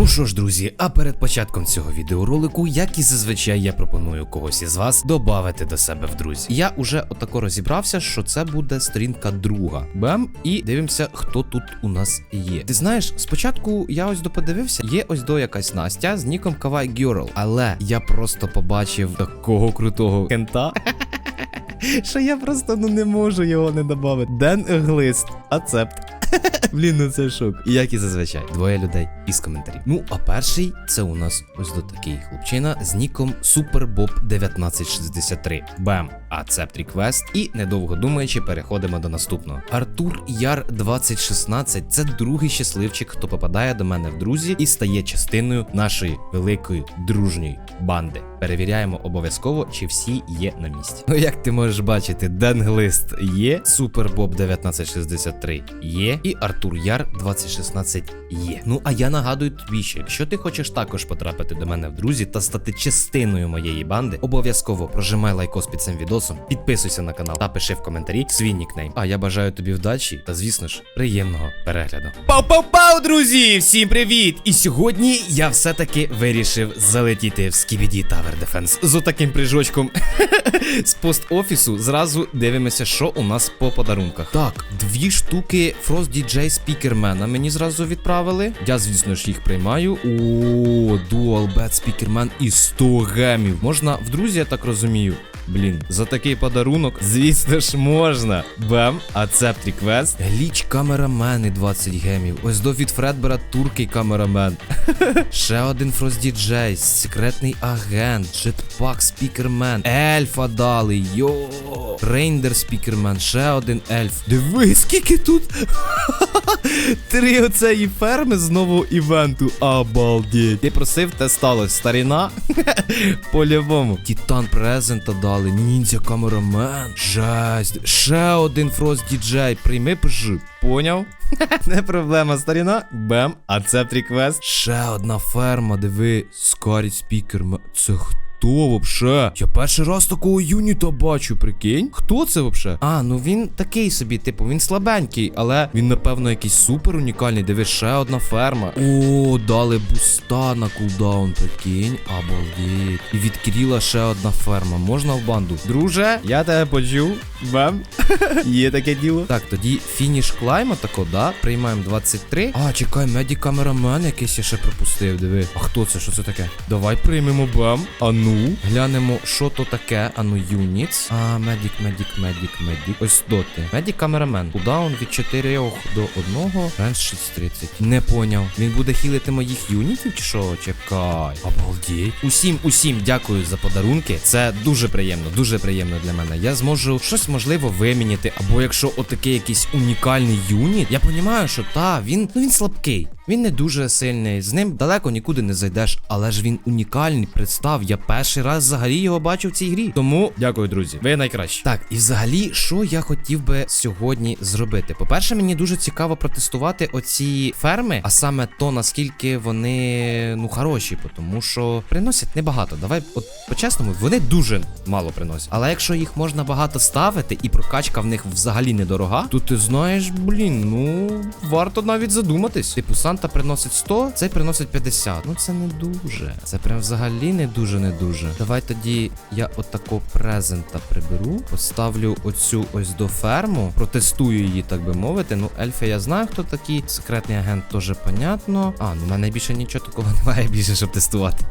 Ну що ж, друзі, а перед початком цього відеоролику, як і зазвичай, я пропоную когось із вас додати до себе в друзі. Я уже отако розібрався, що це буде сторінка друга. Бем, і дивимося, хто тут у нас є. Ти знаєш, спочатку я ось доподивився, є ось до якась Настя з ніком Кавай Гюрл, але я просто побачив такого крутого кента. Що я просто ну не можу його не додати. Ден Глист, ацепт. Блін, ну це шок. Як і зазвичай, двоє людей із коментарів. Ну, а перший це у нас ось до такий хлопчина з ніком SuperBob 1963. Бем, ацепт реквест. І недовго думаючи, переходимо до наступного. Артур Яр 2016 це другий щасливчик, хто попадає до мене в друзі і стає частиною нашої великої дружньої банди. Перевіряємо обов'язково, чи всі є на місці. Ну, як ти можеш бачити, Денглист є, Супербоб 1963 є, і Артур Яр 2016 є. Ну а я нагадую тобі, що якщо ти хочеш також потрапити до мене в друзі та стати частиною моєї банди, обов'язково прожимай лайкос під цим відосом, підписуйся на канал та пиши в коментарі свій нікнейм. А я бажаю тобі вдачі та, звісно ж, приємного перегляду. Пау-пау-пау, друзі! Всім привіт! І сьогодні я все-таки вирішив залетіти в Skibidi Tower Defense з отаким прижочком з пост-офісу. Зразу дивимося, що у нас по подарунках. Так, дві штуки Frost DJ Speakerman мені зразу відправили. Я, звісно ж, їх приймаю. О, Dual Bad Speakerman і 100 гемів. Можна в друзі, я так розумію. Блін, за такий подарунок, звісно ж, можна. Бем, ацепт реквест. Гліч камерамени 20 гемів. Ось до від Фредбера туркий камерамен. Ще один Фрост Діджей, секретний агент, джетпак спікермен, ельфа дали, йо. Рейндер спікермен, ще один ельф. Диви, скільки тут. Три оцеї ферми з нового івенту. Обалдеть. Ти просив, те сталося. Старіна. По-любому. Титан презента дали. Ніндзя камерамен. Жесть. Ще один Фрост діджей. Прийми пж. Поняв? Не проблема, старіна. Бем. Ацепт реквест. Ще одна ферма, диви. Скарі спікер. Це хто? Хто вообще? Я перший раз такого юніта бачу, прикинь. Хто це вообще? А, ну він такий собі, типу, він слабенький, але він, напевно, якийсь супер унікальний. Диви, ще одна ферма. О, дали буста на кулдаун, прикинь. Обалдеть. І від Кіріла ще одна ферма. Можна в банду? Друже, я тебе почув. Бем. Є таке діло. Так, тоді фініш клайма тако, да? Приймаємо 23. А, чекай, меді камерамен якийсь я ще пропустив, диви. А хто це? Що це таке? Давай приймемо бем. А ну. Глянемо, що то таке. А ну, юніц. А, медік, медік, медік, медік. Ось доти. Медік камерамен. Кулдаун від 4 до 1. Ренж 630. Не поняв. Він буде хілити моїх юнітів чи що? Чекай. Обалдіть. Усім, усім дякую за подарунки. Це дуже приємно, дуже приємно для мене. Я зможу щось можливо виміняти. Або якщо отакий якийсь унікальний юніт, я розумію, що та, він, ну він слабкий. Він не дуже сильний, з ним далеко нікуди не зайдеш, але ж він унікальний. Представ, я перший раз взагалі його бачу в цій грі. Тому дякую, друзі. Ви найкращі. Так, і взагалі, що я хотів би сьогодні зробити? По-перше, мені дуже цікаво протестувати оці ферми, а саме то наскільки вони ну хороші, тому що приносять небагато. Давай, от по-чесному, вони дуже мало приносять. Але якщо їх можна багато ставити, і прокачка в них взагалі недорога, то ти знаєш, блін, ну варто навіть задуматись. Типу, Санта приносить 100, цей приносить 50. Ну це не дуже. Це прям взагалі не дуже, не дуже. Давай тоді я отако презента приберу, поставлю оцю ось до ферму, протестую її, так би мовити. Ну, ельфи я знаю, хто такі. Секретний агент теж понятно. А, ну в мене більше нічого такого немає більше, щоб тестувати.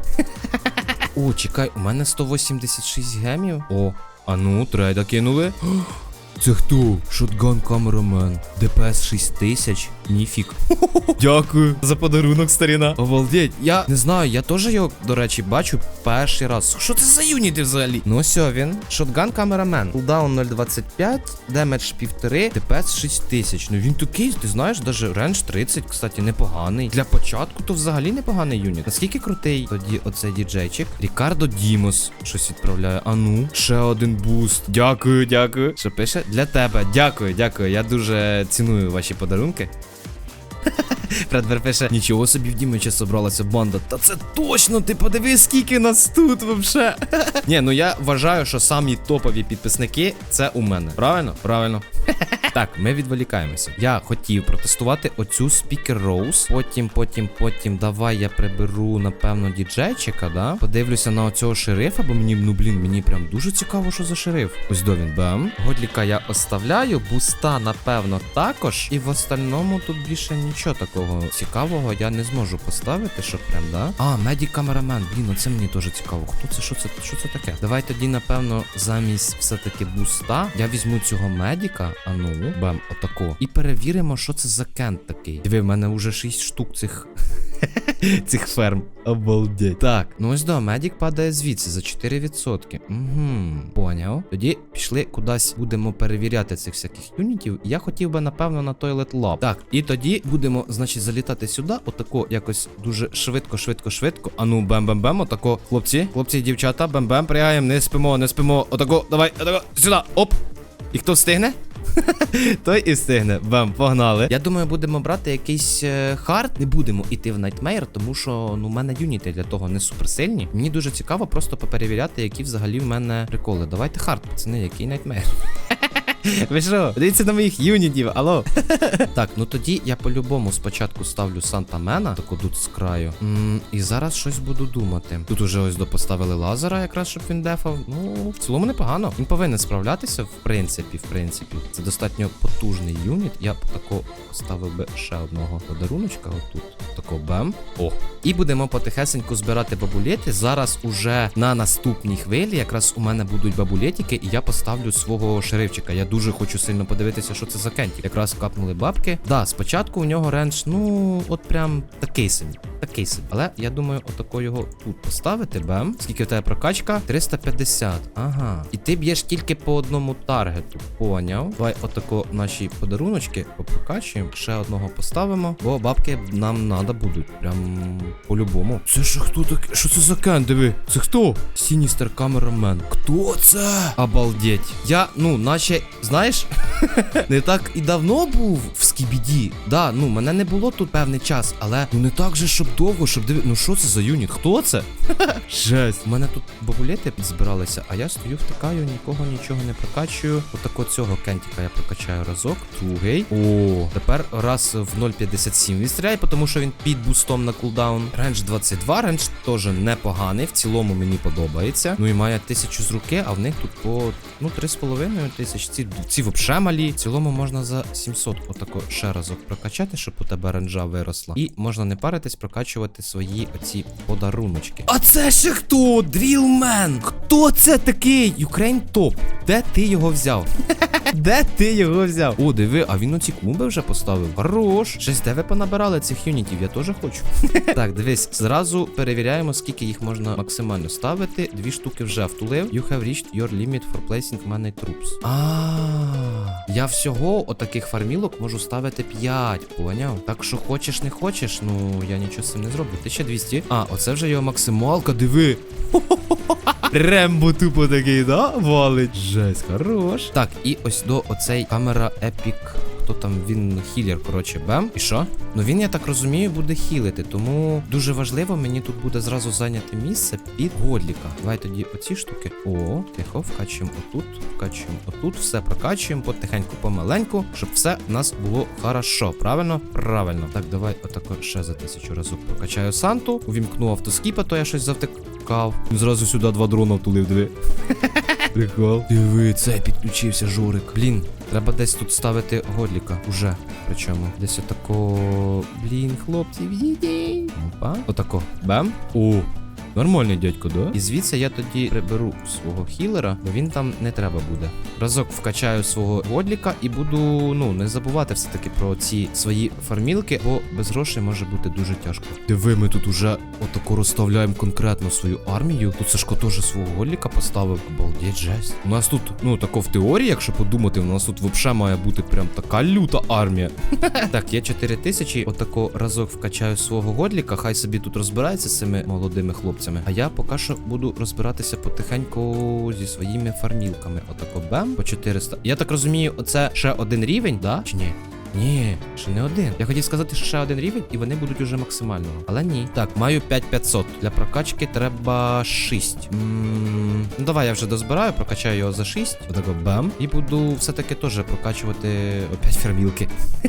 О, чекай, у мене 186 гемів. О, а ну, трейда кинули. Це хто? Шотган камерамен. ДПС 6000. Ніфік. Дякую за подарунок, старіна. Обалдеть. Я не знаю, я теж його, до речі, бачу перший раз. Що це за юніти взагалі? Ну ось він. Шотган камерамен. Кулдаун 0.25, демедж 1,5, ДПС 6000. Ну він такий, ти знаєш, даже рендж 30, кстати, непоганий. Для початку то взагалі непоганий юніт. Наскільки крутий тоді оцей діджейчик? Рікардо Дімос щось відправляє. А ну, ще один буст. Дякую, дякую. Що пише? Для тебе. Дякую, дякую. Я дуже ціную ваші подарунки. Фредбер пише, нічого собі в Дімича собралася банда. Та це точно, ти подивись, скільки нас тут вообще. Ні, ну я вважаю, що самі топові підписники це у мене. Правильно? Правильно. Так, ми відволікаємося. Я хотів протестувати оцю спікер Роуз. Потім, потім, потім, давай я приберу, напевно, діджейчика, да? Подивлюся на оцього шерифа, бо мені, ну блін, мені прям дуже цікаво, що за шериф. Ось до він бам. Годліка я оставляю, буста, напевно, також. І в остальному тут більше нічого такого цікавого я не зможу поставити, щоб прям, да? А, меді камерамен. Блін, оце мені дуже цікаво. Хто це? Що це? Що це таке? Давай тоді, напевно, замість все-таки буста я візьму цього медіка, а ну, бам, отако. І перевіримо, що це за кент такий. Диви, в мене вже 6 штук цих. Цих ферм. Обалдеть. Так, ну ось да, медік падає звідси за 4%. Угу, поняв. Тоді пішли кудись, будемо перевіряти цих всяких юнітів. Я хотів би, напевно, на Toilet Lab. Так, і тоді будемо, значить, залітати сюди, отако якось дуже швидко, швидко, швидко. А ну, бем-бем-бем, отако. Хлопці, хлопці дівчата, бем-бем, пригаємо, не спимо, не спимо. Отако, давай, отако, сюди, оп. І хто встигне? Той і встигне. Бам, погнали. Я думаю, будемо брати якийсь е, хард. Не будемо іти в Nightmare, тому що ну, в мене юніти для того не суперсильні. Мені дуже цікаво просто поперевіряти, які взагалі в мене приколи. Давайте хард, пацани, який Nightmare. Ви що? Дивіться на моїх юнітів, алло. так, ну тоді я по-любому спочатку ставлю Санта Мена, таку тут з краю. м і зараз щось буду думати. Тут уже ось допоставили лазера, якраз щоб він дефав. Ну, в цілому непогано. Він повинен справлятися, в принципі, в принципі. Це достатньо потужний юніт. Я б тако поставив би ще одного подаруночка. Отут. Такого бем. О. І будемо потихесеньку збирати бабулети. Зараз уже на наступній хвилі якраз у мене будуть бабулетики, і я поставлю свого шерифчика. Я дуже хочу сильно подивитися, що це за кенті. Якраз капнули бабки. Да, спочатку у нього рендж, ну, от прям такий собі. Такий собі. Але я думаю, отако його тут поставити. Бем. Скільки в тебе прокачка? 350. Ага. І ти б'єш тільки по одному таргету. Поняв. Давай отако наші подаруночки попрокачуємо. Ще одного поставимо, бо бабки нам надо будуть. Прям по-любому. Це ж хто такий? Що це за кен? Диви? Це хто? Сіністер камерамен. Хто це? Обалдеть. Я, ну, наче, знаєш, не так і давно був в Скібіді. Да, ну мене не було тут певний час, але ну не так же, щоб довго, щоб диви. Ну що це за юніт? Хто це? Жесть. У мене тут бабулети збиралися, а я стою, втикаю, нікого нічого не прокачую. Отако цього кентіка я прокачаю разок. Другий. О, тепер раз в 0,57 він стріляє, тому що він під бустом на кулдаун. Рендж 22, рендж теж непоганий. В цілому мені подобається. Ну і має тисячу з руки, а в них тут по ну 3,5 тисяч. Ці, ці вообще малі. В цілому можна за 700 отако ще разок прокачати, щоб у тебе ренджа виросла. І можна не паритись, прокачувати свої оці подаруночки. А це ще хто? Дрілмен! Хто це такий? Юкрейн топ. Де ти його взяв? Де ти його взяв? О, диви, а він оці клумби вже поставив. Хорош. Щось де ви понабирали цих юнітів, я теж хочу. так, дивись, зразу перевіряємо, скільки їх можна максимально ставити. Дві штуки вже втулив. You have reached your limit for placing money troops. А, я всього отаких фармілок можу ставити 5, поняв? Так що хочеш, не хочеш, ну я нічого з цим не зроблю. 1200. А, оце вже його максималка, диви. Рембо тупо такий, да? Валить. Жесть, хорош. Так, і ось до оцей камера Epic. Хто там він хілер, коротше, бем. І що? Ну він, я так розумію, буде хілити, тому дуже важливо мені тут буде зразу зайняти місце під годліка. Давай тоді оці штуки. О, тихо, вкачуємо отут, вкачуємо отут, все прокачуємо потихеньку, помаленьку, щоб все в нас було хорошо. Правильно? Правильно. Так, давай отако ще за тисячу разок прокачаю Санту. Увімкну автоскіпа, то я щось завтикав. Зразу сюди два дрона втулив, диви. Прикол. Диви, це підключився журик. Блін, треба десь тут ставити годліка. Уже. Причому. Десь отако. Блін, хлопці, відійдіть. Опа. Отако. Бам. О. Нормальний дядько, да? І звідси я тоді приберу свого хілера, бо він там не треба буде. Разок вкачаю свого годліка і буду, ну, не забувати все-таки про ці свої фармілки, бо без грошей може бути дуже тяжко. Диви, ми тут уже отако розставляємо конкретно свою армію. Тут Сашко теж свого годліка поставив. Обалдеть, жесть. У нас тут, ну, тако в теорії, якщо подумати, у нас тут взагалі має бути прям така люта армія. Так, я 4 тисячі, отако разок вкачаю свого годліка, хай собі тут розбирається з цими молодими хлопцями. А я поки що буду розбиратися потихеньку зі своїми фармілками. Отако бем по 400. Я так розумію, оце ще один рівень, да? Чи ні? Ні, ще не один. Я хотів сказати, що ще один рівень, і вони будуть уже максимального. Але ні. Так, маю 5500. Для прокачки треба 6. м ну давай я вже дозбираю, прокачаю його за 6. Отако бам. І буду все-таки теж прокачувати опять фермілки.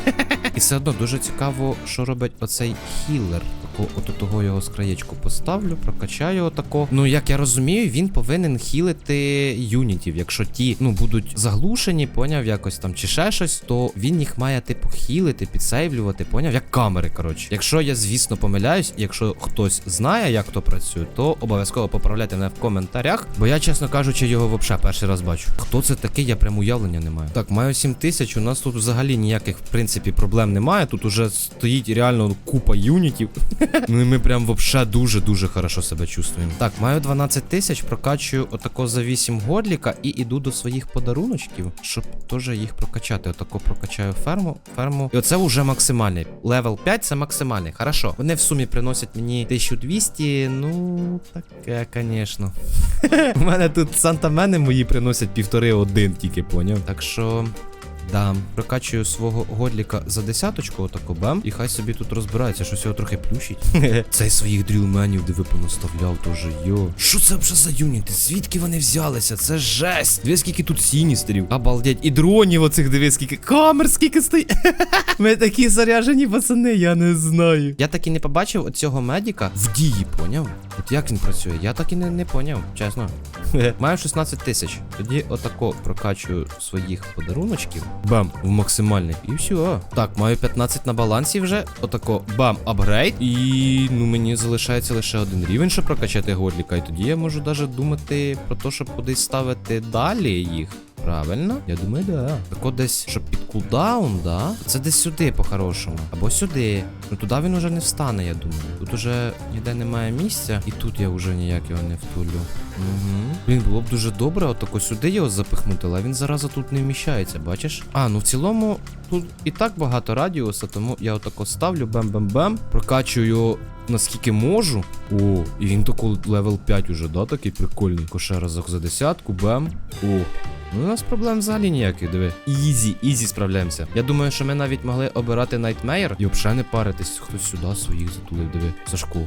І все одно дуже цікаво, що робить оцей хілер. Тако, от того його з краєчку поставлю, прокачаю отако. Ну, як я розумію, він повинен хілити юнітів. Якщо ті ну будуть заглушені, поняв якось там чи ще щось, то він їх має типу хілити, підсейвлювати, поняв, як камери. Коротше, якщо я, звісно, помиляюсь, якщо хтось знає, як то працює, то обов'язково поправляйте мене в коментарях. Бо я, чесно кажучи, його взагалі перший раз бачу. Хто це такий, я прям уявлення не маю. Так, маю 7 тисяч. У нас тут взагалі ніяких, в принципі, проблем немає. Тут уже стоїть реально купа юнітів. Ну і ми прям вообще дуже-дуже хорошо себе чувствуємо. Так, маю 12 тисяч, прокачую отако за 8 годліка і іду до своїх подаруночків, щоб теж їх прокачати. Отако прокачаю ферму, ферму. І оце вже максимальний. Левел 5 це максимальний. Хорошо. Вони в сумі приносять мені 1200. Ну, таке, звісно. У мене тут сантамени мої приносять півтори один тільки, поняв. Так що. Да, прокачую свого годліка за десяточку, отако бам, і хай собі тут розбирається, щось його трохи плющить. Цей своїх дрілменів, диви понаставляв теж, йо. Що це вже за юніти? Звідки вони взялися? Це жесть. Диви, скільки тут сіністерів. Обалдеть. І дронів оцих диви, скільки. Камер, скільки стоїть. Ми такі заряжені пацани, я не знаю. Я так і не побачив оцього медіка в дії, поняв? От як він працює? Я так і не, не поняв, чесно. Маю 16 тисяч. Тоді отако прокачую своїх подаруночків. Бам, в максимальний. І все. Так, маю 15 на балансі вже. Отако бам, апгрейд. І ну мені залишається лише один рівень, щоб прокачати горліка. І тоді я можу навіть думати про те, щоб кудись ставити далі їх. Правильно? Я думаю, да. Так от десь, щоб під кулдаун, да? Це десь сюди, по-хорошому. Або сюди. Ну туди він уже не встане, я думаю. Тут уже ніде немає місця, і тут я вже ніяк його не втулю. Угу. Блін, було б дуже добре, отако сюди його запихнути, але він зараза тут не вміщається, бачиш? А, ну в цілому тут і так багато радіуса, тому я отако ставлю бем-бем-бем, прокачую наскільки можу. О, і він тако левел 5 уже, да, такий прикольний. Коше разок за десятку, бем. О. Ну, у нас проблем взагалі ніяких, диви. Ізі, ізі справляємося. Я думаю, що ми навіть могли обирати Найтмейер і взагалі не паритись. Хтось сюди своїх затулив, диви. Сашко.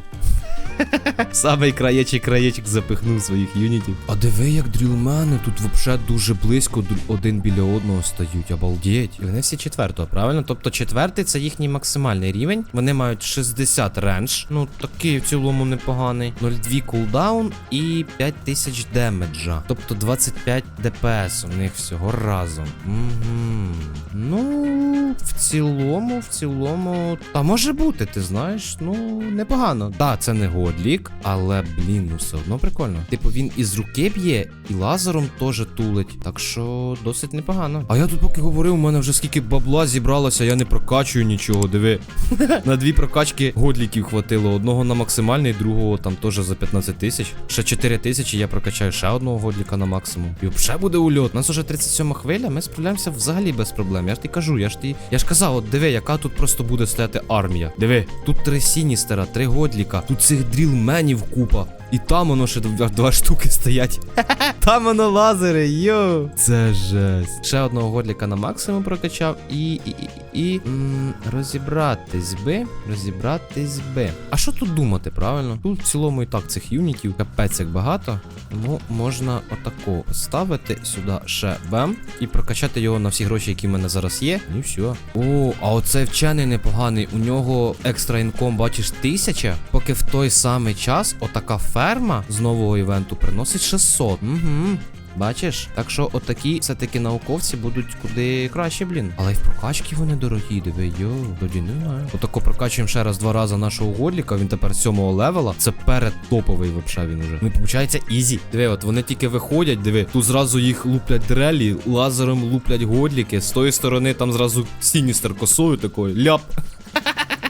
Самий краєчий краєчик запихнув своїх юнітів. А диви, як дрілмени тут взагалі дуже близько один біля одного стають. Обалдеть. І вони всі четвертого, правильно? Тобто четвертий це їхній максимальний рівень. Вони мають 60 рендж. Ну, такий в цілому непоганий. 0,2 кулдаун і 5000 демеджа. Тобто 25 ДПС у них всього разом. Угу. Ну, в цілому, в цілому. Та може бути, ти знаєш, ну, непогано. Так, це не годлік, але, блін, ну все одно прикольно. Типу, він із руки б'є, і лазером теж тулить. Так що досить непогано. А я тут поки говорив, у мене вже скільки бабла зібралося, я не прокачую нічого, диви. на дві прокачки годліків хватило. Одного на максимальний, другого там теж за 15 тисяч. Ще 4 тисячі я прокачаю ще одного годліка на максимум. І взагалі буде ульот. У нас уже 37 хвиля, ми справляємося взагалі без проблем. Я ж ти кажу, я ж ти. Я ж казав, от диви, яка тут просто буде стояти армія. Диви, тут три сіністера, три годліка, тут цих дрілменів купа. І там воно ще два, два штуки стоять. Там воно лазери, йо. Це жесть. Ще одного годліка на максимум прокачав і. і, і, і м, розібратись би. Розібратись би. А що тут думати, правильно? Тут в цілому і так цих юнітів капець як багато. Тому можна отако ставити сюди ще бем і прокачати його на всі гроші, які в мене зараз є. І все. О, а оцей вчений непоганий. У нього екстра інком, бачиш, тисяча. Поки в той самий час отака ферма з нового івенту приносить 600. Угу. Бачиш? Так що отакі все-таки науковці будуть куди краще, блін. Але й в прокачки вони дорогі, диви, йо, тоді не знаю. Отако прокачуємо ще раз два рази нашого годліка, він тепер сьомого левела. Це перед топовий вообще він уже. Ну і виходить ізі. Диви, от вони тільки виходять, диви, тут зразу їх луплять дрелі, лазером луплять годліки. З тої сторони там зразу сіністер косою такою, ляп.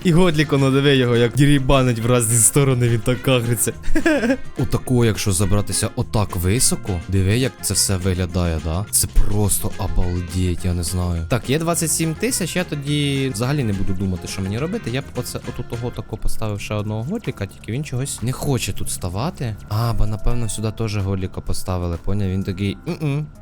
І годліко надиве його, як дірібанить в разні сторони, він так кагриться. Отако, якщо забратися отак високо, диви, як це все виглядає, да? Це просто обалдеть, я не знаю. Так, є 27 тисяч, я тоді взагалі не буду думати, що мені робити. Я б оце отут того тако поставив ще одного годліка, тільки він чогось не хоче тут ставати. А, бо напевно сюди теж годліка поставили, поняв? Він такий,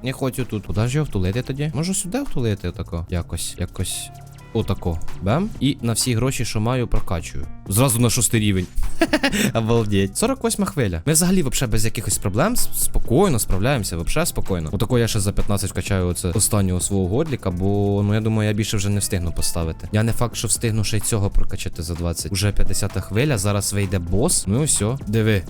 не хочу тут. Куди ж його втулити тоді? Можу сюди втулити отако? Якось, якось. Отако. Бем. І на всі гроші, що маю, прокачую. Зразу на шостий рівень. Обалдеть. 48 хвиля. Ми взагалі вообще без якихось проблем спокійно справляємося, вообще спокійно. Отако я ще за 15 вкачаю оце останнього свого годліка, бо ну я думаю, я більше вже не встигну поставити. Я не факт, що встигну ще й цього прокачати за 20. Уже 50 хвиля, зараз вийде бос. Ну і все. Диви.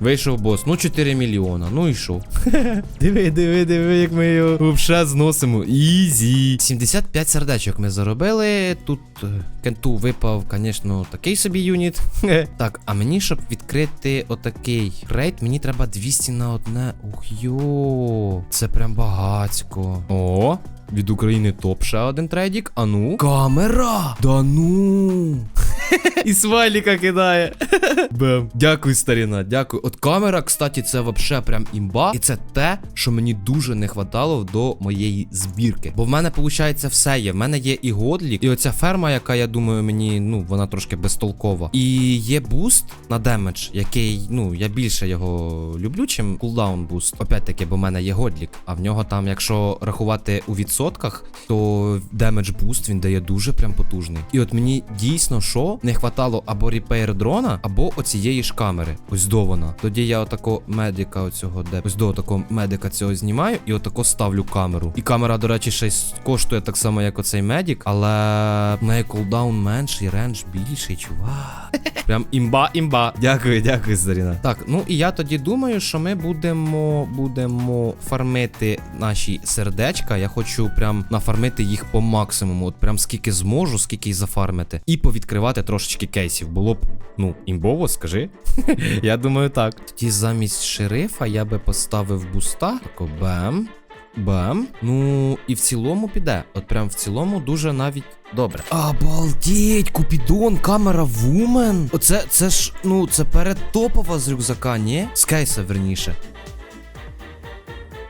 Вийшов бос, ну 4 мільйона, ну і що? диви, диви, диви, як ми його вообще зносимо. Ізі. 75 сердечок ми заробили. Тут е, кенту випав, звісно, такий собі юніт. так, а мені, щоб відкрити отакий рейд, мені треба 200 на одне. Ух йо. Це прям багацько. О. Від України топ ще один трейдік. А ну. Камера! Да ну. І смайліка кидає. Бем. Дякую, старіна, дякую. От камера, кстати, це вообще прям імба. І це те, що мені дуже не хватало до моєї збірки. Бо в мене, виходить, все є. В мене є і годлік, і оця ферма, яка, я думаю, мені, ну, вона трошки безтолкова. І є буст на демедж, який, ну, я більше його люблю, чим кулдаун буст. Опять-таки, бо в мене є годлік. А в нього там, якщо рахувати у відсотках, то демедж буст він дає дуже прям потужний. І от мені дійсно що не хватало або репейр дрона, або оцієї ж камери. Ось до вона. Тоді я отако медика оцього де ось до такого медика цього знімаю і отако ставлю камеру. І камера, до речі, ще й коштує так само, як оцей медик, але неї кулдаун менший, рендж більший, чувак. Прям імба, імба. Дякую, дякую, Заріна. Так, ну і я тоді думаю, що ми будемо будемо фармити наші сердечка. Я хочу прям нафармити їх по максимуму. От прям скільки зможу, скільки й зафармити. І повідкривати трошечки кейсів. Було б, ну, імбово, скажи. я думаю, так. Тоді замість шерифа я би поставив буста. Тако бем. Бем. Ну, і в цілому піде. От прям в цілому дуже навіть добре. Обалдеть, Купідон, камера вумен. Оце це ж, ну, це передтопова з рюкзака, ні? З кейса, верніше.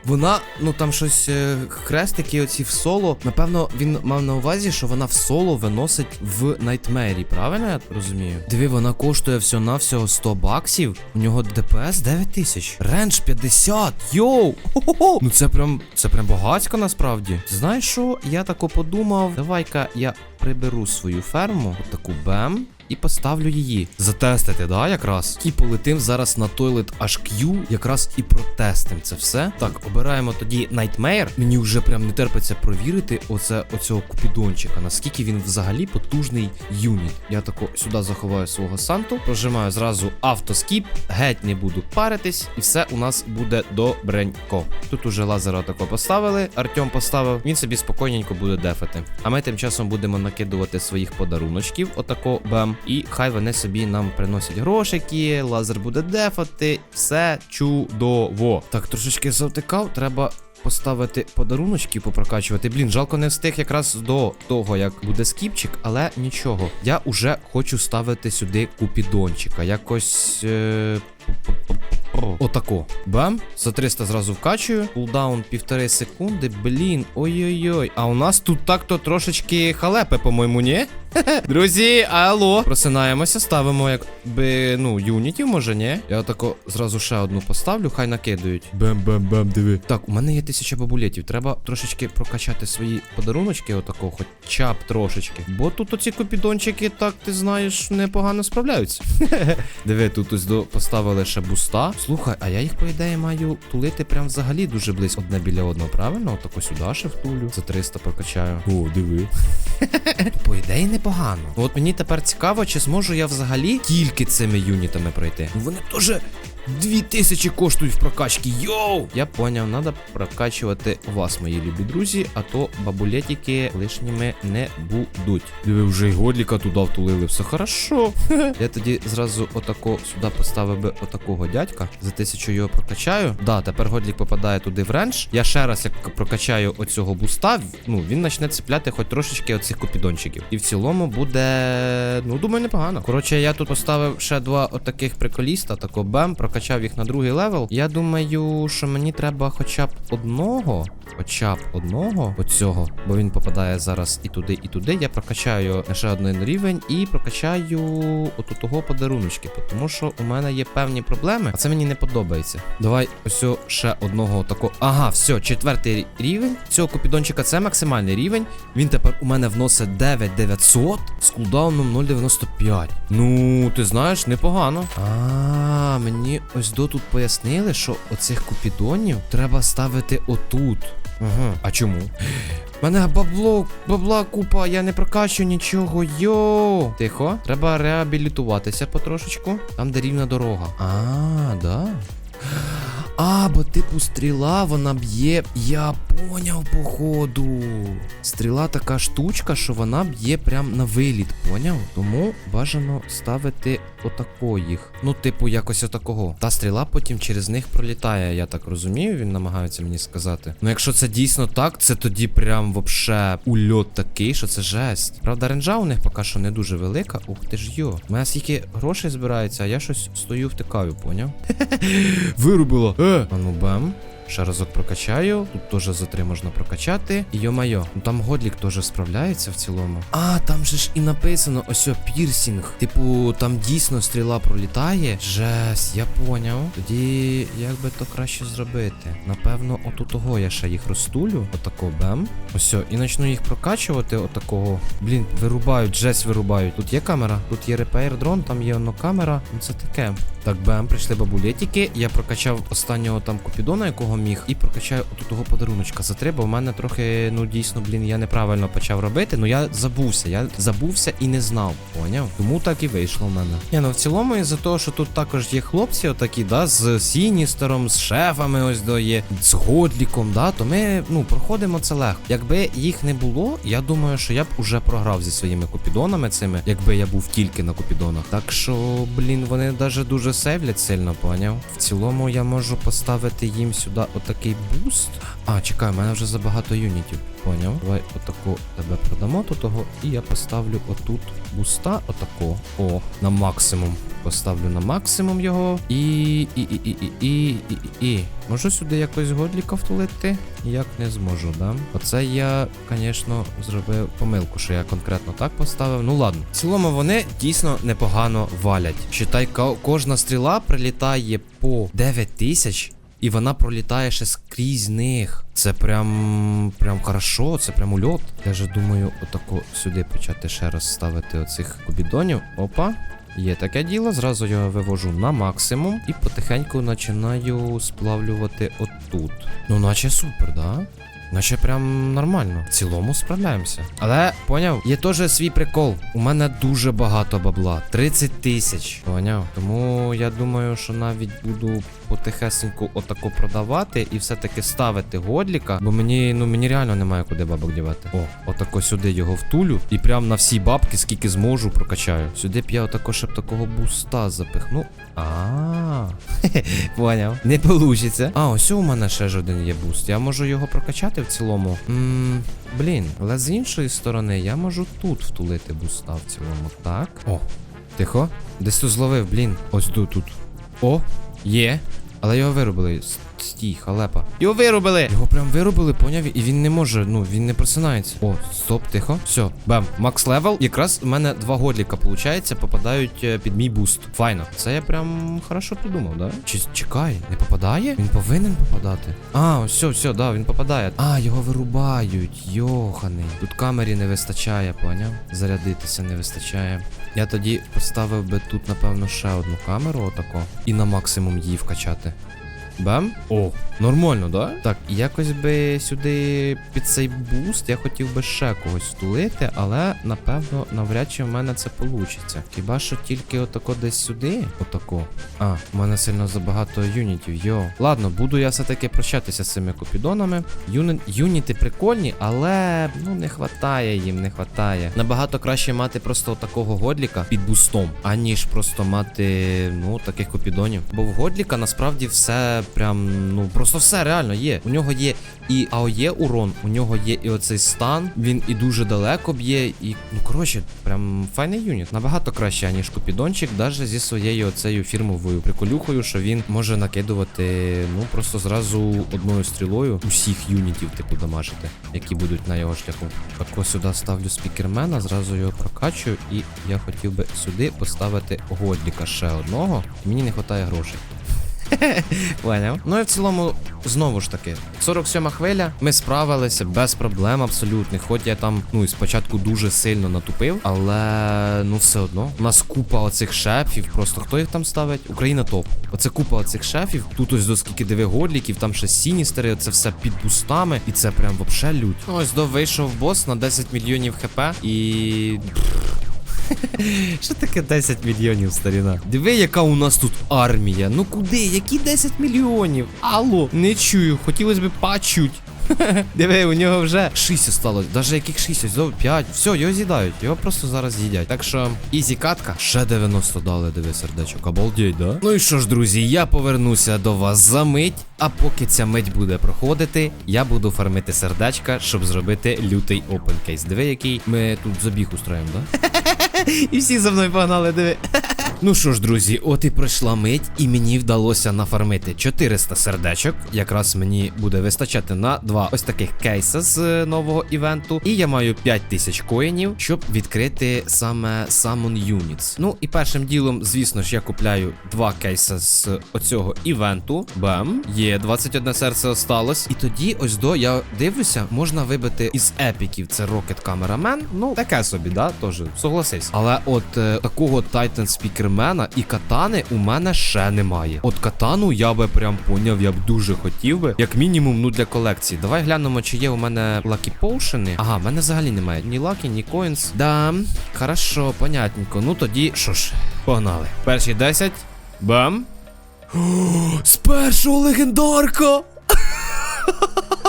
Вона, ну там щось е, хрестики оці в соло. Напевно, він мав на увазі, що вона в соло виносить в Найтмері, правильно я розумію? Диви, вона коштує всього навсього 100 баксів. У нього ДПС 9 тисяч. Рендж 50. Йоу! Хо-хо-хо! Ну це прям це прям багатько насправді. Знаєш що? Я тако подумав. Давай-ка я приберу свою ферму, отаку бем. І поставлю її. Затестити, да, якраз. І полетим зараз на Toilet HQ, якраз і протестим це все. Так, обираємо тоді Nightmare. Мені вже прям не терпиться провірити оце оцього купідончика, наскільки він взагалі потужний юніт. Я тако сюди заховаю свого Санту, прожимаю зразу автоскіп, геть не буду паритись, і все у нас буде добренько. Тут уже лазера тако поставили. Артем поставив, він собі спокійненько буде дефати. А ми тим часом будемо накидувати своїх подаруночків, отако бем. І хай вони собі нам приносять грошики, лазер буде дефати, все чудово. Так, трошечки завтикав, треба. Поставити подаруночки, попрокачувати. Блін, жалко не встиг якраз до того, як буде скіпчик, але нічого. Я уже хочу ставити сюди купідончика. Якось. Е... Отако. Бам. За 300 зразу вкачую. Кулдаун півтори секунди. Блін. Ой-ой-ой. А у нас тут так-то трошечки халепи, по-моєму, ні? Друзі, алло. Просинаємося, ставимо якби, ну, юнітів, може, ні? Я отако зразу ще одну поставлю, хай накидають. Бем-бем-бем, диви. Так, у мене є тисяча бабулетів. Треба трошечки прокачати свої подаруночки, отако, хоча б трошечки. Бо тут оці купідончики, так ти знаєш, непогано справляються. Диви, тут ось до поставили ще буста. Слухай, а я їх, по ідеї, маю тулити прям взагалі дуже близько одне біля одного, правильно? Отако сюди ще втулю. За 300 прокачаю. О, диви. По ідеї непогано. От мені тепер цікаво, чи зможу я взагалі тільки цими юнітами пройти. Вони теж. Дві тисячі коштують в прокачці. Йоу! Я поняв, треба прокачувати вас, мої любі друзі, а то бабулетики лишніми не будуть. Диви, вже й годліка туди втулили, все хорошо. Я тоді зразу отако сюди поставив би отакого дядька. За тисячу його прокачаю. Да, тепер годлік попадає туди в рендж. Я ще раз як прокачаю оцього буста, ну він почне цепляти хоч трошечки оцих купідончиків. І в цілому буде, ну думаю, непогано. Коротше, я тут поставив ще два отаких приколіста, тако бем, прокачав їх на другий левел. Я думаю, що мені треба хоча б одного. Хоча б одного оцього, бо він попадає зараз і туди, і туди. Я прокачаю ще один рівень і прокачаю от того подаруночки, тому що у мене є певні проблеми, а це мені не подобається. Давай ось ще одного такого. Ага, все, четвертий рівень. Цього купідончика це максимальний рівень. Він тепер у мене вносить 9900 з кулдауном 0,95. Ну, ти знаєш, непогано. А, мені ось до тут пояснили, що оцих купідонів треба ставити отут. Ага. А чому? У мене бабло, бабла купа, я не прокачую нічого. Йо. Тихо. Треба реабілітуватися потрошечку. Там, де рівна дорога. А, да. А, бо типу стріла, вона б'є. Я поняв, походу. Стріла така штучка, що вона б'є прям на виліт, поняв? Тому бажано ставити отако їх. Ну, типу, якось отакого. Та стріла потім через них пролітає, я так розумію, він намагається мені сказати. Ну, якщо це дійсно так, це тоді прям вообще ульот такий, що це жесть. Правда, ренжа у них поки що не дуже велика. Ух ти ж йо. У мене скільки грошей збирається, а я щось стою втикаю, поняв? Вирубило. Е! А ну бем. Ще разок прокачаю. Тут теж за три можна прокачати. Йо-майо, ну там годлік теж справляється в цілому. А, там же ж і написано ось о пірсінг. Типу, там дійсно стріла пролітає. Жесть, я поняв. Тоді як би то краще зробити? Напевно, от у того я ще їх розтулю. Отако бем. Ось, і почну їх прокачувати. Отакого. Блін, вирубають, жесть вирубають. Тут є камера, тут є репейр дрон, там є воно камера. Ну це таке. Так, бем, прийшли бабулетики. Я прокачав останнього там купідона, якого міг, і прокачаю отут того подаруночка за три, бо в мене трохи, ну дійсно, блін, я неправильно почав робити. Ну я забувся. Я забувся і не знав. Поняв? Тому так і вийшло в мене. Я ну в цілому, із-за того, що тут також є хлопці, отакі, да, з Сіністером, з шефами, ось до є, з Годліком, да, то ми ну проходимо це легко. Якби їх не було, я думаю, що я б уже програв зі своїми купідонами цими, якби я був тільки на купідонах. Так що, блін, вони навіть дуже сейвлять сильно, поняв. В цілому я можу поставити їм сюди отакий буст. А, чекай, у мене вже забагато юнітів. Поняв? Давай отаку тебе продамо до того. І я поставлю отут буста, отако. О, на максимум. Поставлю на максимум його. І. і. і. і. і. і. і. і. Можу сюди якось годліка втулити? Ніяк не зможу, да? Оце я, звісно, зробив помилку, що я конкретно так поставив. Ну ладно. В цілому вони дійсно непогано валять. Читай, кожна стріла прилітає по 9 тисяч. І вона пролітає ще скрізь них. Це прям прям хорошо, це прям ульот. Я же думаю, отако сюди почати ще раз ставити оцих кубідонів. Опа. Є таке діло, зразу його вивожу на максимум і потихеньку починаю сплавлювати отут. Ну, наче супер, да? Наче прям нормально. В цілому справляємося. Але поняв, є теж свій прикол. У мене дуже багато бабла. 30 тисяч. Поняв? Тому я думаю, що навіть буду потихесеньку отако продавати і все-таки ставити годліка, бо мені, ну мені реально немає куди бабок дівати. О, отако сюди його втулю і прям на всі бабки, скільки зможу, прокачаю. Сюди б я отако ще б такого буста запихну. А, поняв. Не получиться. А, ось у мене ще ж один є буст. Я можу його прокачати в цілому. Ммм, блін, але з іншої сторони я можу тут втулити буста в цілому. Так. О, тихо. Десь тут зловив, блін. Ось тут тут. О, є. Але його вирубили. Стій, халепа. Його вирубили! Його прям вирубили, поняв? І він не може, ну, він не просинається. О, стоп, тихо. Все, бем, макс левел. Якраз у мене два годліка, виходить, попадають е, під мій буст. Файно. Це я прям хорошо придумав, да? Чи чекай, не попадає? Він повинен попадати. А, все, все, да, він попадає. А, його вирубають. Йоханий. Тут камері не вистачає, поняв? Зарядитися не вистачає. Я тоді поставив би тут, напевно, ще одну камеру, отако, і на максимум її вкачати. Бем? О, нормально, да? Так, якось би сюди під цей буст я хотів би ще когось втулити, але напевно навряд чи в мене це получиться. Хіба що тільки отако десь сюди? Отако. А, в мене сильно забагато юнітів. Йо. Ладно, буду я все-таки прощатися з цими купідонами. Юни... Юніти прикольні, але ну не хватає їм, не хватає. Набагато краще мати просто такого годліка під бустом, аніж просто мати ну таких купідонів. Бо в годліка насправді все прям, ну просто все реально є. У нього є і АОЄ урон, у нього є і оцей стан, він і дуже далеко б'є, і ну коротше, прям файний юніт. Набагато краще, ніж Купідончик, навіть зі своєю оцею фірмовою приколюхою, що він може накидувати, ну просто зразу одною стрілою усіх юнітів, типу, дамажити, які будуть на його шляху. Так ось сюди ставлю спікермена, зразу його прокачую, і я хотів би сюди поставити Годліка ще одного. Мені не вистачає грошей. Поняв. Ну і в цілому, знову ж таки, 47 хвиля. Ми справилися без проблем абсолютних. Хоч я там, ну і спочатку дуже сильно натупив, але ну все одно. У нас купа оцих шефів. Просто хто їх там ставить? Україна топ. Оце купа оцих шефів. Тут ось до скільки диви годліків, там ще сіністери, це все під бустами. І це прям вообще лють. Ось до вийшов бос на 10 мільйонів хп і. Що таке 10 мільйонів, старіна? Диви, яка у нас тут армія. Ну куди? Які 10 мільйонів? Алло, не чую, хотілося б почуть. Диви, у нього вже 6 осталось. Даже яких 6, ось до 5. Все, його з'їдають. Його просто зараз з'їдять. Так що, ізі катка. Ще 90 дали, диви, сердечок. Обалдеть, да? Ну і що ж, друзі, я повернуся до вас за мить. А поки ця мить буде проходити, я буду фармити сердечка, щоб зробити лютий опенкейс. Диви, який ми тут забіг устроїмо, да? І всі за мною погнали, диви. Ну що ж, друзі, от і пройшла мить, і мені вдалося нафармити 400 сердечок. Якраз мені буде вистачати на два ось таких кейса з е, нового івенту. І я маю 5000 коїнів, щоб відкрити саме Summon Units. Ну і першим ділом, звісно ж, я купляю два кейса з оцього івенту. Бам, є 21 серце осталось. І тоді, ось до я дивлюся, можна вибити із епіків. Це Rocket Cameraman. Ну, таке собі, да, теж, согласись. Але от е, такого Titan Speakermana і катани у мене ще немає. От катану я би прям поняв, я б дуже хотів би. Як мінімум, ну для колекції. Давай глянемо, чи є у мене Lucky Potion. Ага, в мене взагалі немає ні Lucky, ні Coins. Да, хорошо, понятненько. Ну тоді, що ж, погнали. Перші 10. Бам. З першого легендарка!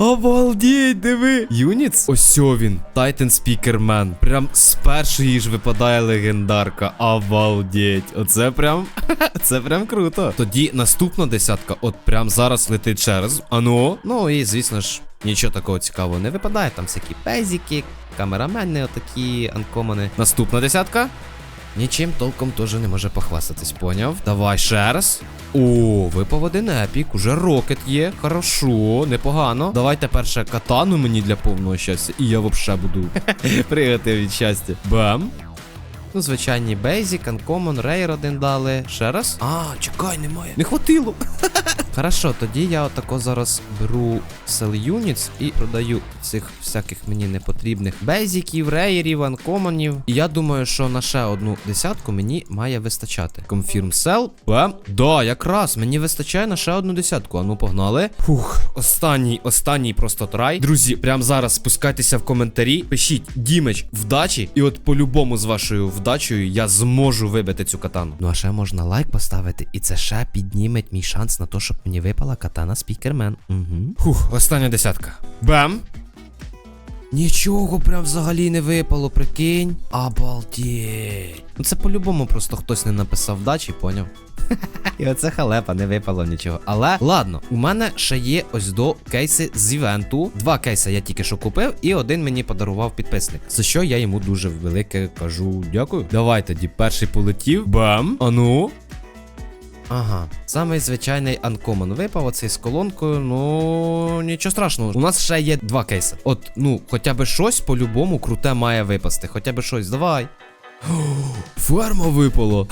Обалдіть, диви. Юніц? Ось він. Titan Speakerman. Прям з першої ж випадає легендарка. Обалдіть. Оце прям. Це прям круто. Тоді наступна десятка, от прям зараз летить через. Ану. Ну і звісно ж. Нічого такого цікавого не випадає, там всякі пезіки, камерамени, отакі анкомани. Наступна десятка. Нічим толком теж не може похвастатись, поняв? Давай ще раз. О, випав один епік, уже рокет є. Хорошо, непогано. Давайте перше катану мені для повного щастя. І я вообще буду пригати від щастя. Бам. Ну, звичайні Basic, Uncommon, Rare один дали. Ще раз. А, чекай, немає. Не хватило. Хорошо, тоді я отако зараз беру Sell Units і продаю цих всяких мені непотрібних бейзіків, рейерів, анкомонів. І я думаю, що на ще одну десятку мені має вистачати. Confirm Sell. Бам. Да, якраз мені вистачає на ще одну десятку. А ну погнали. Фух, останній, останній просто трай. Друзі, прямо зараз спускайтеся в коментарі. Пишіть Дімеч вдачі. І от по-любому з вашою вдачею я зможу вибити цю катану. Ну а ще можна лайк поставити, і це ще підніметь мій шанс на те, щоб мені випала катана спікермен. Угу. Фух, остання десятка. Бам! Нічого прям взагалі не випало, прикинь. Обалдеть. Ну це по-любому просто хтось не написав вдачі, поняв? І оце халепа, не випало нічого. Але ладно, у мене ще є ось до кейси з івенту. Два кейси я тільки що купив, і один мені подарував підписник. За що я йому дуже велике кажу дякую. Давай тоді перший полетів. Бам! Ану. Ага, самий звичайний анкомон випав оцей з колонкою. Ну нічого страшного. У нас ще є два кейси. От, ну, хоча б щось по-любому круте має випасти. Хоча б щось, давай. Ферма випало.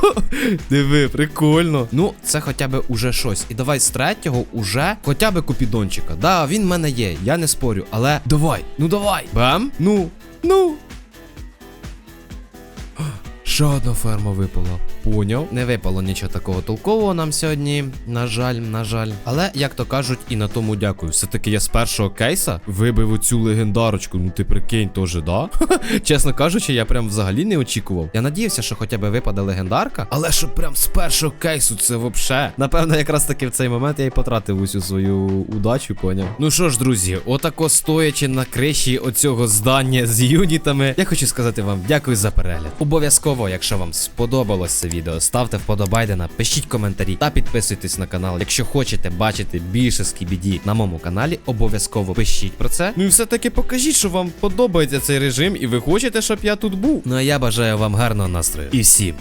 Диви, прикольно. Ну, це хоча б уже щось. І давай з третього уже хоча б купідончика. Да, він в мене є, я не спорю. Але давай, ну давай. Бам? Ну, ну. Ще одна ферма випала. Поняв. Не випало нічого такого толкового нам сьогодні. На жаль, на жаль. Але, як то кажуть, і на тому дякую. Все-таки я з першого кейса вибив оцю легендарочку. Ну ти прикинь, теж, да? Чесно кажучи, я прям взагалі не очікував. Я надіявся, що хоча б випаде легендарка. Але що прям з першого кейсу, це вообще. Напевно, якраз таки в цей момент я і потратив усю свою удачу, поняв. Ну що ж, друзі, отако стоячи на криші оцього здання з юнітами, я хочу сказати вам дякую за перегляд. Обов'язково Якщо вам сподобалось це відео, ставте вподобайдена, пишіть коментарі та підписуйтесь на канал. Якщо хочете бачити більше скібіді на моєму каналі, обов'язково пишіть про це. Ну і все-таки покажіть, що вам подобається цей режим, і ви хочете, щоб я тут був. Ну а я бажаю вам гарного настрою. І всім